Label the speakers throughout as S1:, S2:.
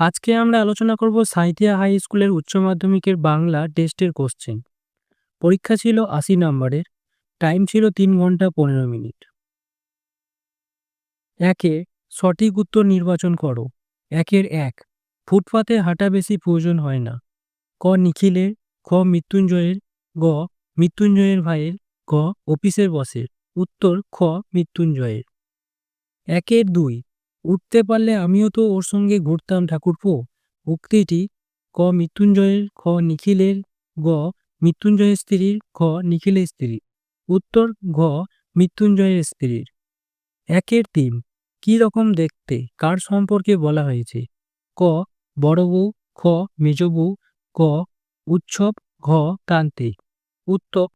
S1: আজকে আমরা আলোচনা করব সাঁইথিয়া হাই স্কুলের উচ্চ মাধ্যমিকের বাংলা টেস্টের কোশ্চেন। পরীক্ষা ছিল আশি নম্বরের, টাইম ছিল তিন ঘণ্টা পনেরো মিনিট। একে সঠিক উত্তর নির্বাচন করো। একের এক, ফুটপাতে হাঁটা বেশি প্রয়োজন হয় না। ক, নিখিলের, খ, মৃত্যুঞ্জয়ের, গ, মৃত্যুঞ্জয়ের ভাইয়ের, গ, অফিসের বসের। উত্তর, খ, মৃত্যুঞ্জয়ের। একের দুই উঠতে পারলে আমিও তো ওর সঙ্গে ঘুরতাম ঠাকুরপো। উক্তিটি, ক মৃত্যুঞ্জয়ের, খ নিখিলের, গ মৃত্যুঞ্জয়ের স্ত্রীর, খ নিখিলের স্ত্রী উত্তর, ঘ মৃত্যুঞ্জয়ের স্ত্রীর। একের তিন, কি রকম দেখতে, কার সম্পর্কে বলা হয়েছে? ক, বড় বউ, খ মেজ বউ, ক উৎসব, ঘ তান্ত্রিক। উত্তর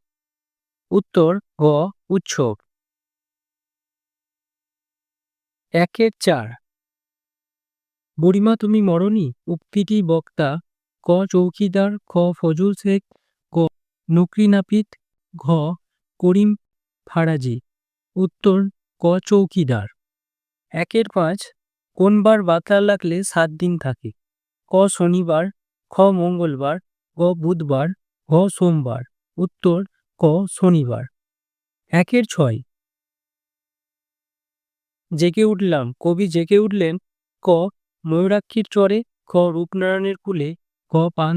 S1: উত্তর গ উৎসব। একের চার। বুড়িমা, তুমি মরনি উক্তিটি বক্তা, ক, চৌকিদার, খ, ফজল শেখ, গ, নকরি নাপিত, ঘ, করিম ফারাজি। উত্তর, ক, চৌকিদার। একের পাঁচ, কোনবার বাতার লাগলে সাত দিন থাকে? ক, শনিবার, খ, মঙ্গলবার, গ, বুধবার, ঘ, সোমবার। উত্তর, ক, শনিবার। একের ছয় জেগে উঠলাম। কবি জেগে উঠলেন, ক, ময়ূরাক্ষীর চরে, খ, রূপনারায়ণের কুলে ঘ পান,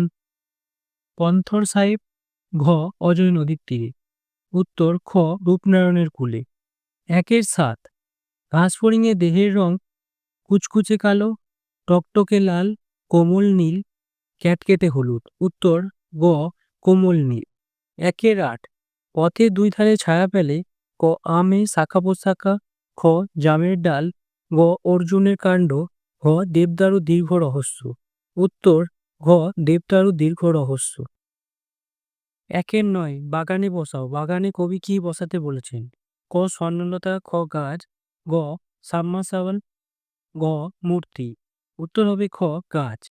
S1: পন্থর সাহেব, ঘ, অজয় নদীর তীরে। উত্তর, খ, রূপনারায়ণের কুলে। একের সাত। ঘাস ফড়িংয়ে দেহের রং কুচকুচে কালো, টকটকে লাল, কোমল নীল, ক্যাটকেটে হলুদ। উত্তর, গ, কোমল নীল। একের আট। পথে দুই ধারে ছায়া পেলে ক, আমে শাখা পোশাখা খ, জামের ডাল গ, অর্জুনের কাণ্ড ঘ দেবদারু দীর্ঘ রহস্য। উত্তর, ঘ দেবদারু দীর্ঘ রহস্য। একের নয়, বাগানে বসাও। বাগানে কবি কি বসাতে বলেছেন? ক, স্বর্ণলতা, খ, গাছ, গ সাবমার্সাবল গ, মূর্তি। উত্তর হবে খ, গাছ।